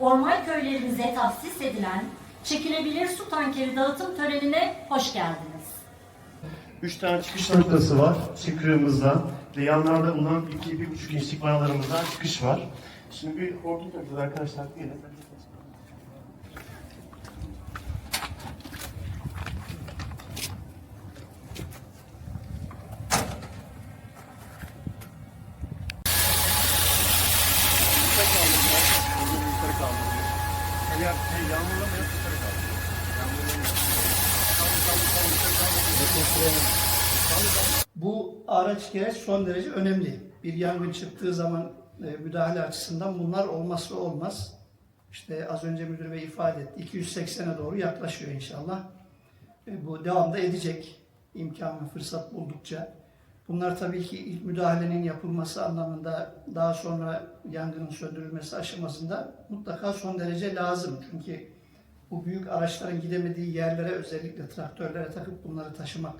orman köylerimize tahsis edilen çekilebilir su tankeri dağıtım törenine hoş geldiniz. Üç tane çıkış noktası var çıkrığımızdan ve yanlarda bulunan iki, bir buçuk inçlik manalarımızdan çıkış var. Şimdi bir takacağız arkadaşlar. Şey. Bu araç gereç son derece önemli. Bir yangın çıktığı zaman e, müdahale açısından bunlar olmazsa olmaz. İşte az önce müdür bey ifade etti. 280'e doğru yaklaşıyor inşallah. E, bu devamda edecek imkanı, fırsat buldukça. Bunlar tabii ki ilk müdahalenin yapılması anlamında daha sonra yangının söndürülmesi aşamasında mutlaka son derece lazım. Çünkü bu büyük araçların gidemediği yerlere özellikle traktörlere takıp bunları taşımak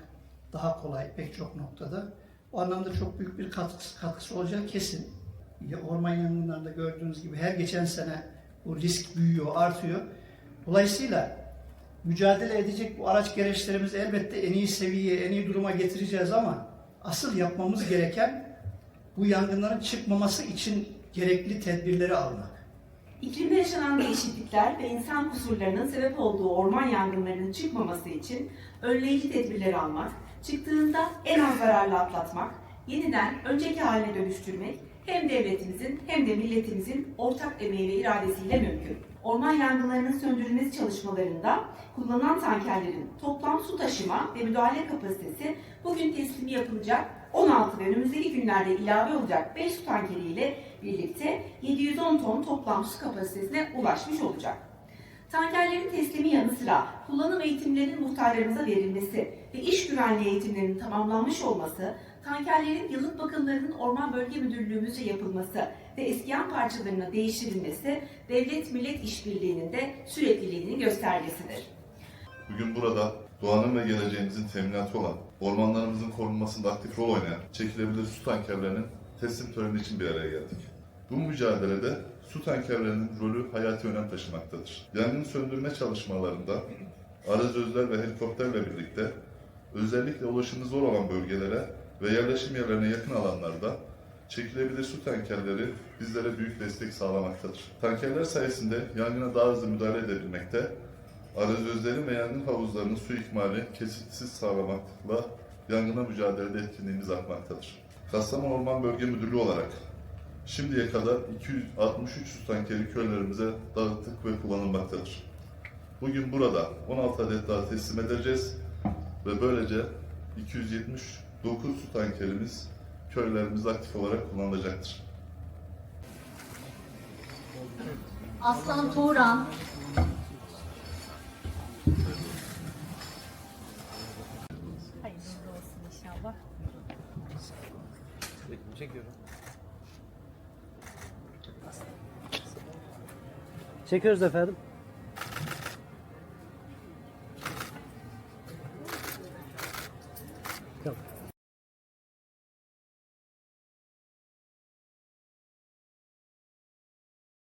daha kolay pek çok noktada. O anlamda çok büyük bir katkısı, katkısı olacağı kesin. Orman yangınlarında gördüğünüz gibi her geçen sene bu risk büyüyor, artıyor. Dolayısıyla mücadele edecek bu araç gereçlerimizi elbette en iyi seviyeye, en iyi duruma getireceğiz ama asıl yapmamız gereken bu yangınların çıkmaması için gerekli tedbirleri almak. İklimde yaşanan değişiklikler ve insan kusurlarının sebep olduğu orman yangınlarının çıkmaması için önleyici tedbirler almak, çıktığında en az zararla atlatmak, yeniden önceki haline dönüştürmek hem devletimizin hem de milletimizin ortak emeği ve iradesiyle mümkün. Orman yangınlarının söndürülmesi çalışmalarında kullanılan tankerlerin toplam su taşıma ve müdahale kapasitesi bugün teslimi yapılacak 16 ve önümüzdeki günlerde ilave olacak 5 su tankeriyle birlikte 710 ton toplam su kapasitesine ulaşmış olacak. Tankerlerin teslimi yanı sıra kullanım eğitimlerinin muhtarlarımıza verilmesi ve iş güvenliği eğitimlerinin tamamlanmış olması, tankerlerin yıllık bakımlarının Orman Bölge Müdürlüğümüzce yapılması ve eskiyen parçalarının değiştirilmesi devlet millet işbirliğinin de sürekliliğinin göstergesidir. Bugün burada doğanın ve geleceğimizin teminatı olan, ormanlarımızın korunmasında aktif rol oynayan çekilebilir su tankerlerinin teslim töreni için bir araya geldik. Bu mücadelede su tankerlerinin rolü hayati önem taşımaktadır. Yangın söndürme çalışmalarında arazözler ve helikopterle birlikte özellikle ulaşımı zor olan bölgelere ve yerleşim yerlerine yakın alanlarda çekilebilir su tankerleri bizlere büyük destek sağlamaktadır. Tankerler sayesinde yangına daha hızlı müdahale edebilmekte, arazözlerin ve yangın havuzlarının su ikmali kesintisiz sağlamakla yangına mücadelede etkinliğimiz artmaktadır. Kastamonu Orman Bölge Müdürlüğü olarak şimdiye kadar 263 su tankeri köylerimize dağıttık ve kullanılmaktadır. Bugün burada 16 adet daha teslim edeceğiz ve böylece 9 su tankerimiz köylerimiz aktif olarak kullanılacaktır. Aslan Turan Hayırlı olsun inşallah. Çekiyorum. Çekiyoruz efendim. Tamam.